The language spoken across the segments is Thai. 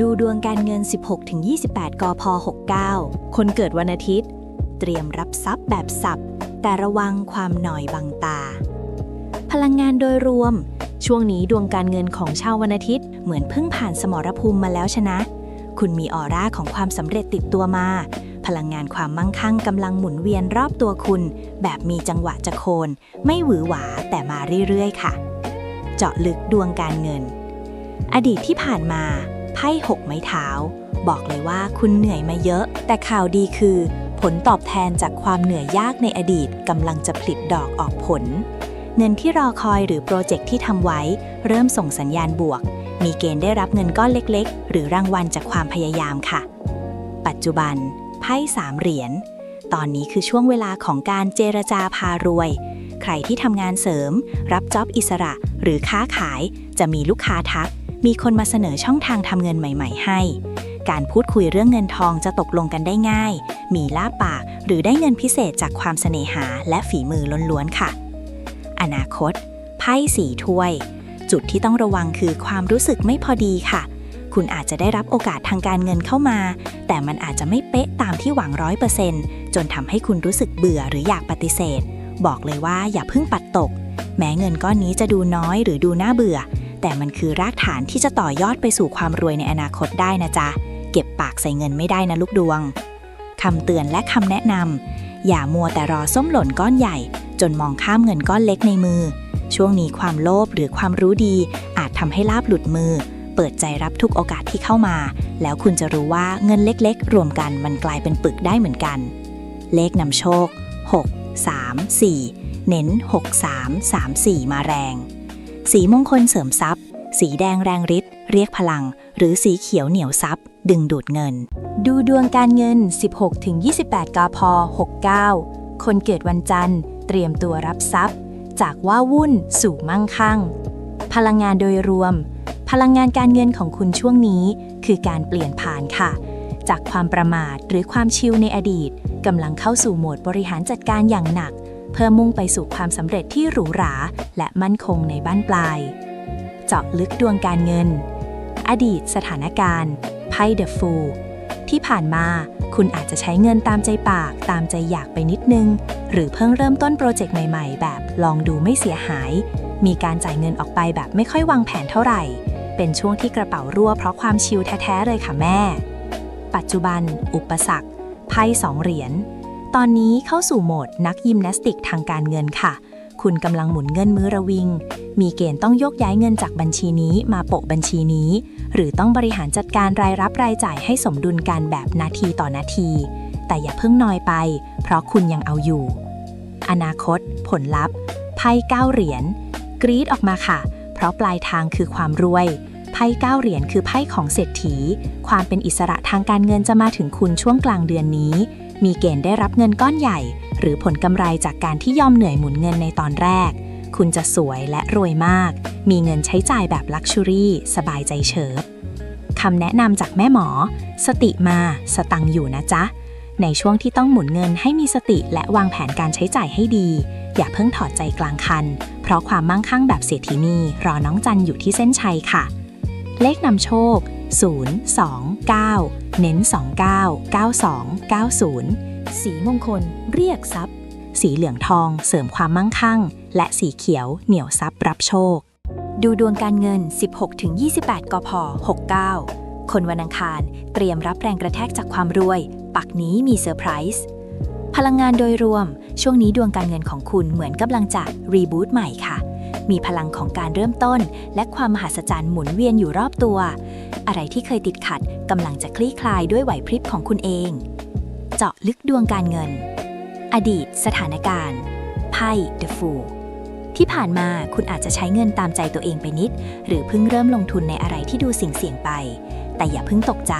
ดูดวงการเงิน 16-28 กพ 69 คนเกิดวันอาทิตย์ เตรียมรับทรัพย์แบบสับ แต่ระวังความหน่อยบังตา พลังงานโดยรวม ช่วงนี้ดวงการเงินของชาววันอาทิตย์ เหมือนเพิ่งผ่านสมรภูมิมาแล้วชนะ คุณมีออร่าของความสำเร็จติดตัวมา พลังงานความมั่งคั่งกำลังหมุนเวียนรอบตัวคุณ แบบมีจังหวะจะโคน ไม่หวือหวาแต่มาเรื่อยๆ ค่ะ เจาะลึกดวงการเงิน อดีตที่ผ่านมา ไพ่หกไม้เท้า บอกเลยว่าคุณเหนื่อยมาเยอะ แต่ข่าวดีคือ ผลตอบแทนจากความเหนื่อยยากในอดีตกำลังจะผลิดอกออกผล เงินที่รอคอยหรือโปรเจกต์ที่ทำไว้ เริ่มส่งสัญญาณบวก มีเกณฑ์ได้รับเงินก้อนเล็ก ๆ หรือรางวัลจากความพยายามค่ะ ปัจจุบัน ไพ่สามเหรียญตอนนี้คือช่วงเวลาของการเจรจาพารวย ใครที่ทำงานเสริม รับจ็อบอิสระ หรือค้าขาย จะมีลูกค้าทัก มีคนมาเสนอช่องทางทำเงินใหม่ ๆ ให้ การพูดคุยเรื่องเงินทองจะตกลงกันได้ง่าย มีลาปาก หรือได้เงินพิเศษจากความเสน่หาและฝีมือล้วนๆค่ะ อนาคต ไพ่สีถ้วย จุดที่ต้องระวังคือความรู้สึกไม่พอดีค่ะ คุณอาจจะได้รับโอกาสทางการเงินเข้ามา แต่มันอาจจะไม่เป๊ะตามที่หวังร้อยเปอร์เซนต์จนทำให้คุณรู้สึกเบื่อหรืออยากปฏิเสธ บอกเลยว่าอย่าเพิ่งปัดตก แม้เงินก้อนนี้จะดูน้อยหรือดูน่าเบื่อ แต่มันคือรากฐานที่จะต่อยอดไปสู่ความรวยในอนาคตได้นะจ๊ะ เก็บปากใส่เงินไม่ได้นะลูกดวงคำเตือนและคำแนะนำอย่ามัวแต่รอส้มหล่นก้อนใหญ่ จนมองข้ามเงินก้อนเล็กในมือ ช่วงนี้ความโลภหรือความรู้ดี อาจทำให้ลาบหลุดมือ เปิดใจรับทุกโอกาสที่เข้ามา แล้วคุณจะรู้ว่าเงินเล็กๆ รวมกันมันกลายเป็นปึกได้เหมือนกัน เลขนำโชค 6 3 4 เน้น 6 3 3 4 มาแรง สีมงคลเสริมทรัพย์ สีแดงแรงฤทธิ์เรียกพลัง หรือสีเขียวเหนียวทรัพย์ ดึงดูดเงิน ดูดวงการเงิน 16-28 กพ 69 คนเกิดวันจันทร์ เตรียมตัวรับทรัพย์ จากว่าวุ่นสู่มั่งคั่ง พลังงานโดยรวม พลังงานการเงินของคุณช่วงนี้ คือการเปลี่ยนผ่านค่ะ จากความประมาทหรือความชิลในอดีตกำลังเข้าสู่โหมดบริหารจัดการอย่างหนัก เพื่อมุ่งไปสู่ความสำเร็จที่หรูหรา และมั่นคงในบ้านปลาย เจาะลึกดวงการเงิน อดีตสถานการณ์ไพ่เดอะฟูลที่ผ่านมาคุณอาจจะใช้เงินตามใจปากตามใจอยากไปนิดนึง หรือเพิ่งเริ่มต้นโปรเจกต์ใหม่ๆ แบบลองดูไม่เสียหาย มีการจ่ายเงินออกไปแบบไม่ค่อยวางแผนเท่าไหร่ เป็นช่วงที่กระเป๋ารั่วเพราะความชิลแท้ๆเลยค่ะแม่ ปัจจุบัน อุปสรรคไพ่สองเหรียญ ตอนนี้เข้าสู่โหมดนักยิมนาสติกทางการเงินค่ะ คุณกำลังหมุนเงินมือระวิง มีเกณฑ์ต้องยกย้ายเงินจากบัญชีนี้มาโปะบัญชีนี้ หรือต้องบริหารจัดการรายรับรายจ่ายให้สมดุลกันแบบนาทีต่อนาที แต่อย่าเพิ่งนอยไป เพราะคุณยังเอาอยู่ อนาคต ผลลัพธ์ไพ่เก้าเหรียญกรีดออกมาค่ะ เพราะปลายทางคือความรวยไพ่เก้าเหรียญคือไพ่ของเศรษฐี ความเป็นอิสระทางการเงินจะมาถึงคุณช่วงกลางเดือนนี้ มีเกณฑ์ได้รับเงินก้อนใหญ่ หรือผลกำไรจากการที่ยอมเหนื่อยหมุนเงินในตอนแรก คุณจะสวยและรวยมาก มีเงินใช้จ่ายแบบลักชัวรี่ สบายใจเฉิบคำแนะนำจากแม่หมอ สติมาสตังอยู่นะจ๊ะ ในช่วงที่ต้องหมุนเงินให้มีสติและวางแผนการใช้จ่ายให้ดี อย่าเพิ่งถอดใจกลางคัน เพราะความมั่งคั่งแบบเศรษฐีนีรอน้องจันอยู่ที่เส้นชัยค่ะ เลขนำโชค 0 2 9 เน้น 29 92 90 สีมงคล เรียกทรัพย์ สีเหลืองทองเสริมความมั่งคั่ง และสีเขียวเหนียวทรัพย์รับโชค ดูดวงการเงิน 16-28 กพ 69 คนวันอังคารเตรียมรับแรงกระแทกจากความรวย ปักนี้มีเซอร์ไพรส์พลังงานโดยรวม ช่วงนี้ดวงการเงินของคุณเหมือนกำลังจะรีบูตใหม่ค่ะ มีพลังของการเริ่มต้น และความมหัศจรรย์หมุนเวียนอยู่รอบตัว อะไรที่เคยติดขัดกำลังจะคลี่คลายด้วยไหวพริบของคุณเอง เจาะลึกดวงการเงิน อดีต สถานการณ์ไพ่ The Fool ที่ผ่านมาคุณอาจจะใช้เงินตามใจตัวเองไปนิด หรือเพิ่งเริ่มลงทุนในอะไรที่ดูเสี่ยงๆไป แต่อย่าเพิ่งตกใจ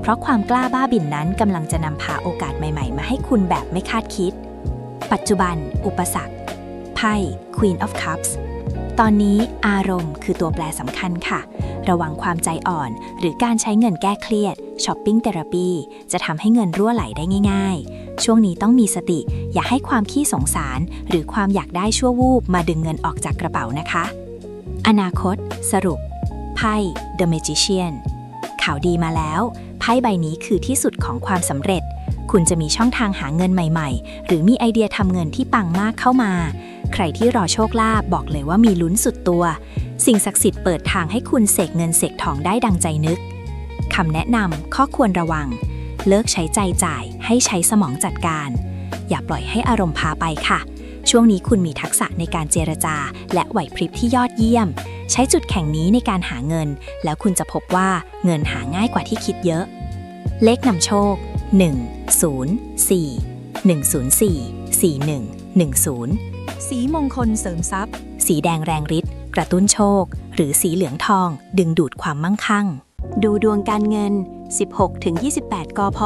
เพราะความกล้าบ้าบิ่นนั้นกำลังจะนำพาโอกาสใหม่ๆ มาให้คุณแบบไม่คาดคิด ปัจจุบัน อุปสรรคไพ่ Queen of Cups ตอนนี้อารมณ์คือตัวแปรสำคัญค่ะ ระวังความใจอ่อน หรือการใช้เงินแก้เครียดช้อปปิ้งเทอราปีจะทำให้เงินรั่วไหลได้ง่าย ๆ ช่วงนี้ต้องมีสติ อย่าให้ความขี้สงสาร หรือความอยากได้ชั่ววูบมาดึงเงินออกจากกระเป๋านะคะ อนาคต สรุป ไพ่ The Magician ข่าวดีมาแล้ว ไพ่ใบนี้คือที่สุดของความสำเร็จ คุณจะมีช่องทางหาเงินใหม่ ๆ หรือมีไอเดียทำเงินที่ปังมากเข้ามา ใครที่รอโชคลาภบอกเลยว่ามีลุ้นสุดตัว สิ่งศักดิ์สิทธิ์เปิดทางให้คุณเสกเงินเสกทองได้ดังใจนึกคำแนะนำข้อควรระวัง เลิกใช้ใจจ่าย ให้ใช้สมองจัดการ อย่าปล่อยให้อารมณ์พาไปค่ะ ช่วงนี้คุณมีทักษะในการเจรจา และไหวพริบที่ยอดเยี่ยม ใช้จุดแข่งนี้ในการหาเงิน แล้วคุณจะพบว่าเงินหาง่ายกว่าที่คิดเยอะ เลขนำโชค 1 0 4 104 41 10 สีมงคลเสริมทรัพย์ สีแดงแรงฤทธิ์กระตุ้นโชค หรือสีเหลืองทอง ดึงดูดความมั่งคั่ง ดูดวงการเงิน 16-28 กพ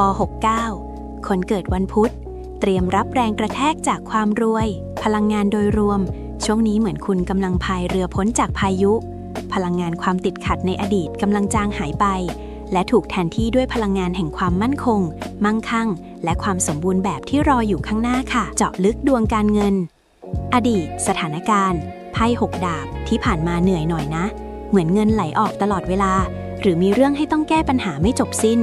69 คนเกิดวันพุธ เตรียมรับแรงกระแทกจากความรวย พลังงานโดยรวม ช่วงนี้เหมือนคุณกำลังพายเรือพ้นจากพายุ พลังงานความติดขัดในอดีตกำลังจางหายไป และถูกแทนที่ด้วยพลังงานแห่งความมั่นคง มั่งคั่ง และความสมบูรณ์แบบที่รออยู่ข้างหน้าค่ะ เจาะลึกดวงการเงิน อดีต สถานการณ์ไพ่หกดาบที่ผ่านมาเหนื่อยหน่อยนะ เหมือนเงินไหลออกตลอดเวลา หรือมีเรื่องให้ต้องแก้ปัญหาไม่จบสิ้น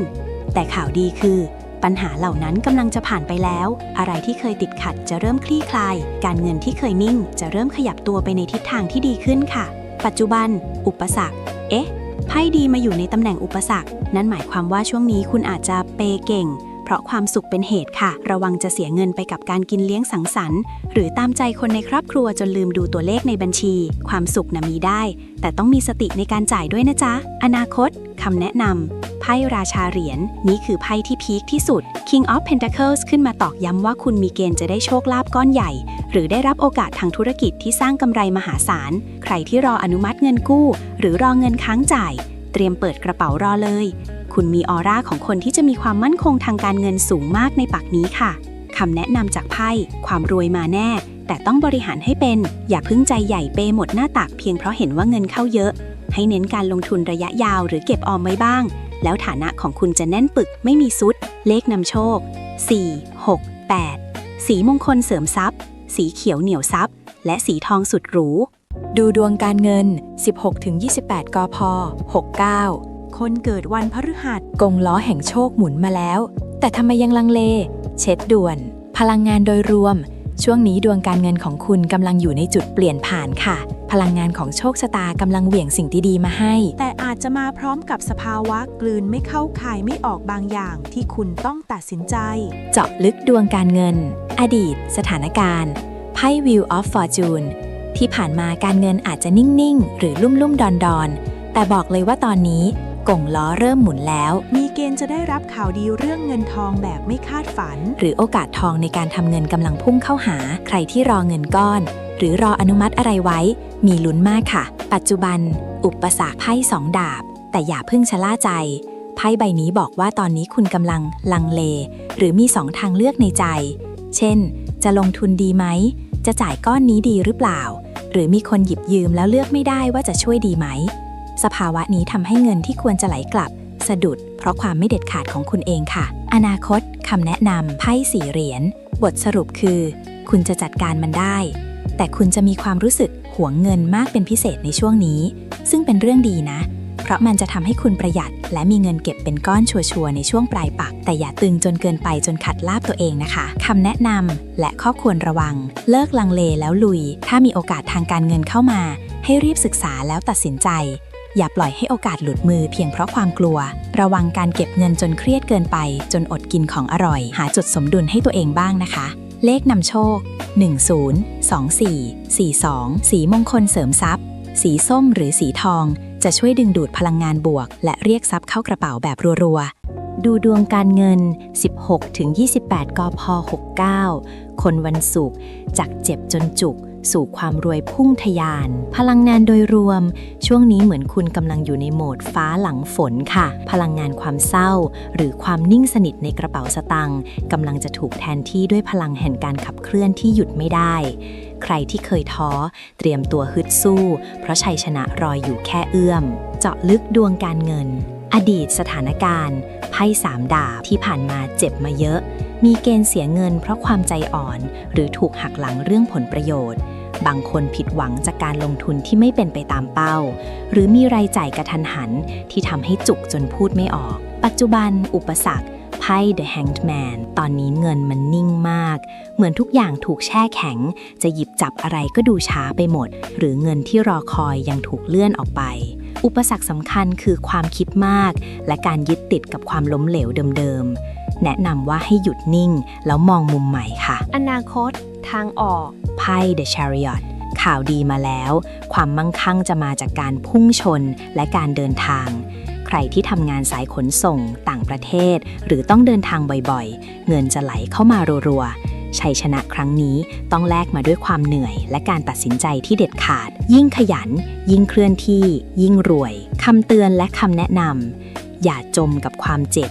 แต่ข่าวดีคือ ปัญหาเหล่านั้นกำลังจะผ่านไปแล้ว อะไรที่เคยติดขัดจะเริ่มคลี่คลาย การเงินที่เคยนิ่งจะเริ่มขยับตัวไปในทิศทางที่ดีขึ้นค่ะ ปัจจุบัน อุปสรรค เอ๊ะ ไพ่ดีมาอยู่ในตำแหน่งอุปสรรค นั่นหมายความว่าช่วงนี้คุณอาจจะเปเก่ง เพราะความสุขเป็นเหตุค่ะ ระวังจะเสียเงินไปกับการกินเลี้ยงสังสรรค์ หรือตามใจคนในครอบครัวจนลืมดูตัวเลขในบัญชี ความสุขนะมีได้ แต่ต้องมีสติในการจ่ายด้วยนะจ๊ะ อนาคตคำแนะนำไพ่ราชาเหรียญนี่คือไพ่ที่พีคที่สุด King of Pentacles ขึ้นมาตอกย้ำว่าคุณมีเกณฑ์จะได้โชคลาภก้อนใหญ่ หรือได้รับโอกาสทางธุรกิจที่สร้างกำไรมหาศาล ใครที่รออนุมัติเงินกู้ หรือรอเงินค้างจ่าย เตรียมเปิดกระเป๋ารอเลย คุณมีออร่าของคนที่จะมีความมั่นคงทางการเงินสูงมากในปักนี้ค่ะคำแนะนำจากไพ่ความรวยมาแน่ แต่ต้องบริหารให้เป็น อย่าพึ่งใจใหญ่เปหมดหน้าตักเพียงเพราะเห็นว่าเงินเข้าเยอะ ให้เน้นการลงทุนระยะยาวหรือเก็บออมไว้บ้าง แล้วฐานะของคุณจะแน่นปึกไม่มีซุด เลขนำโชค 4 6 8 สีมงคลเสริมทรัพย์ สีเขียวเหนียวทรัพย์ และสีทองสุดหรู ดูดวงการเงิน 16-28 กพ 69 คนเกิดวันพฤหัสกงล้อแห่งโชคหมุนมาแล้ว แต่ทำไมยังลังเล เช็ดด่วน พลังงานโดยรวม ช่วงนี้ดวงการเงินของคุณกำลังอยู่ในจุดเปลี่ยนผ่านค่ะ พลังงานของโชคชะตากำลังเหวี่ยงสิ่งดีๆมาให้ แต่อาจจะมาพร้อมกับสภาวะกลืนไม่เข้าข่ายไม่ออกบางอย่างที่คุณต้องตัดสินใจ เจาะลึกดวงการเงิน อดีต สถานการณ์ไพ่ Wheel of Fortune ที่ผ่านมาการเงินอาจจะนิ่ง ๆ หรือลุ่มลุ่มดอนดอน ๆ แต่บอกเลยว่าตอนนี้กงล้อเริ่มหมุนแล้ว มีเกณฑ์จะได้รับข่าวดีเรื่องเงินทองแบบไม่คาดฝัน หรือโอกาสทองในการทำเงินกำลังพุ่งเข้าหา ใครที่รอเงินก้อน หรือรออนุมัติอะไรไว้ มีลุ้นมากค่ะ ปัจจุบัน อุปสรรคไพ่สองดาบ แต่อย่าเพิ่งชะล่าใจ ไพ่ใบนี้บอกว่าตอนนี้คุณกำลังลังเล หรือมีสองทางเลือกในใจ เช่น จะลงทุนดีไหม จะจ่ายก้อนนี้ดีหรือเปล่า หรือมีคนหยิบยืมแล้วเลือกไม่ได้ว่าจะช่วยดีไหม สภาวะนี้ทำให้เงินที่ควรจะไหลกลับ สะดุด เพราะความไม่เด็ดขาดของคุณเองค่ะ อนาคตคำแนะนำไพ่สี่เหรียญบทสรุปคือ คุณจะจัดการมันได้ แต่คุณจะมีความรู้สึกหวงเงินมากเป็นพิเศษในช่วงนี้ ซึ่งเป็นเรื่องดีนะ ราะมันจะทำให้คุณประหยัด และมีเงินเก็บเป็นก้อนชัวร์ในช่วงปลายปัก แต่อย่าตึงจนเกินไปจนขัดลาบตัวเองนะคะคำแนะนำและข้อควรระวัง เลิกลังเลแล้วลุย ถ้ามีโอกาสทางการเงินเข้ามา ให้รีบศึกษาแล้วตัดสินใจ อย่าปล่อยให้โอกาสหลุดมือเพียงเพราะความกลัว ระวังการเก็บเงินจนเครียดเกินไป จนอดกินของอร่อย หาจุดสมดุลให้ตัวเองบ้างนะคะเลขนำโชค 10 24 42 สีมงคลเสริมทรัพย์ สีส้มหรือสีทอง จะช่วยดึงดูดพลังงานบวก และเรียกทรัพย์เข้ากระเป๋าแบบรัวๆ ดูดวงการเงิน 16-28 กพ 69 คนวันศุกร์จากเจ็บจนจุก สู่ความรวยพุ่งทะยาน พลังงานโดยรวม ช่วงนี้เหมือนคุณกำลังอยู่ในโหมดฟ้าหลังฝนค่ะ พลังงานความเศร้า หรือความนิ่งสนิทในกระเป๋าสตังค์กำลังจะถูกแทนที่ด้วยพลังแห่งการขับเคลื่อนที่หยุดไม่ได้ ใครที่เคยท้อ เตรียมตัวฮึดสู้ เพราะชัยชนะรออยู่แค่เอื้อม เจาะลึกดวงการเงิน อดีตสถานการณ์ไพ่สามดาบที่ผ่านมาเจ็บมาเยอะมีเกณฑ์เสียเงินเพราะความใจอ่อน หรือถูกหักหลังเรื่องผลประโยชน์ บางคนผิดหวังจากการลงทุนที่ไม่เป็นไปตามเป้า หรือมีรายจ่ายกระทันหันที่ทำให้จุกจนพูดไม่ออก ปัจจุบันอุปสรรคไพ่ The Hanged Man ตอนนี้เงินมันนิ่งมาก เหมือนทุกอย่างถูกแช่แข็ง จะหยิบจับอะไรก็ดูช้าไปหมด หรือเงินที่รอคอยยังถูกเลื่อนออกไป อุปสรรคสำคัญคือความคิดมาก และการยึดติดกับความล้มเหลวเดิมๆ แนะนำว่าให้หยุดนิ่ง แล้วมองมุมใหม่ค่ะ อนาคต ทางออก ไพ่ The Chariot ข่าวดีมาแล้ว ความมั่งคั่งจะมาจากการพุ่งชนและการเดินทาง ใครที่ทำงานสายขนส่งต่างประเทศ หรือต้องเดินทางบ่อยๆ เงินจะไหลเข้ามารัวๆ ชัยชนะครั้งนี้ต้องแลกมาด้วยความเหนื่อย และการตัดสินใจที่เด็ดขาด ยิ่งขยัน ยิ่งเคลื่อนที่ ยิ่งรวยคำเตือนและคำแนะนำอย่าจมกับความเจ็บ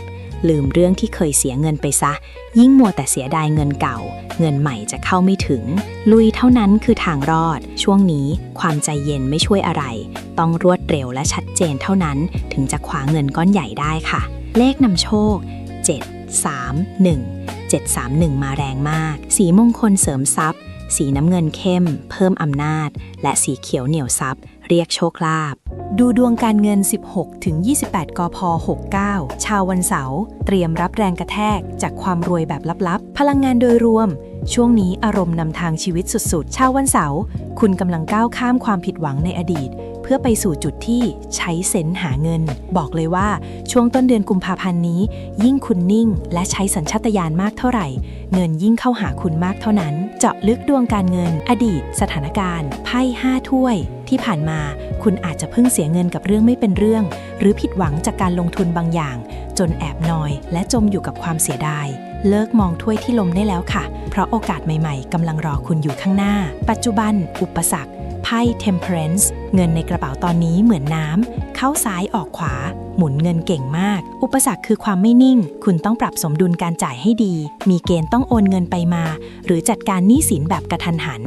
ลืมเรื่องที่เคยเสียเงินไปซะ ยิ่งมัวแต่เสียดายเงินเก่า เงินใหม่จะเข้าไม่ถึง ลุยเท่านั้นคือทางรอด ช่วงนี้ความใจเย็นไม่ช่วยอะไร ต้องรวดเร็วและชัดเจนเท่านั้น ถึงจะคว้าเงินก้อนใหญ่ได้ค่ะ เลขนำโชค 7 3 1 731 มาแรงมาก สีมงคลเสริมทรัพย์ สีน้ำเงินเข้ม เพิ่มอำนาจ และสีเขียวเหนียวทรัพย์ เรียกโชคลาภดูดวงการเงิน 16 ถึง 28 กพ 69 ชาววันเสาร์เตรียมรับแรงกระแทกจากความรวยแบบลับๆ พลังงานโดยรวม ช่วงนี้อารมณ์นำทางชีวิตสุดๆ ชาววันเสาร์คุณกำลังก้าวข้ามความผิดหวังในอดีต เพื่อไปสู่จุดที่ใช้เซนหาเงิน บอกเลยว่าช่วงต้นเดือนกุมภาพันธ์นี้ ยิ่งคุณนิ่ง และใช้สัญชาตญาณมากเท่าไหร่ เงินยิ่งเข้าหาคุณมากเท่านั้น เจาะลึกดวงการเงิน อดีต สถานการณ์ ไพ่ห้าถ้วย ที่ผ่านมา คุณอาจจะเพิ่งเสียเงินกับเรื่องไม่เป็นเรื่อง หรือผิดหวังจากการลงทุนบางอย่าง จนแอบนอย และจมอยู่กับความเสียดาย เลิกมองถ้วยที่ลมได้แล้วค่ะ เพราะโอกาสใหม่ๆกำลังรอคุณอยู่ข้างหน้า ปัจจุบัน อุปสรรคไพ่ Temperance เงินในกระเป๋าตอนนี้เหมือนน้ำ เข้าซ้ายออกขวา หมุนเงินเก่งมาก อุปสรรคคือความไม่นิ่ง คุณต้องปรับสมดุลการจ่ายให้ดี มีเกณฑ์ต้องโอนเงินไปมา หรือจัดการหนี้สินแบบกระทันหัน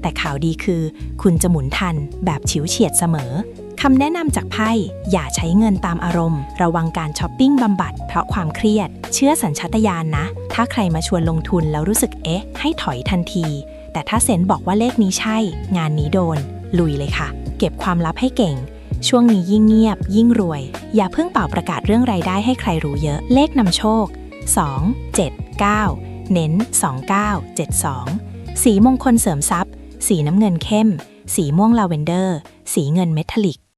แต่ข่าวดีคือ คุณจะหมุนทันแบบฉิวเฉียดเสมอคำแนะนำจากไพ่ อย่าใช้เงินตามอารมณ์ ระวังการช้อปปิ้งบำบัด เพราะความเครียด เชื่อสัญชาตญาณนะ ถ้าใครมาชวนลงทุนแล้วรู้สึกเอ๊ะ ให้ถอยทันที แต่ถ้าเซนบอกว่าเลขนี้ใช่ งานนี้โดน ลุยเลยค่ะ เก็บความลับให้เก่ง ช่วงนี้ยิ่งเงียบ ยิ่งรวย อย่าเพิ่งเป่าประกาศเรื่องรายได้ให้ใครรู้เยอะ เลขนำโชค 2 7 9 เน้น 29 72 สีมงคลเสริมทรัพย์ สีน้ำเงินเข้ม สีม่วงลาเวนเดอร์ สีเงินเมทัลลิก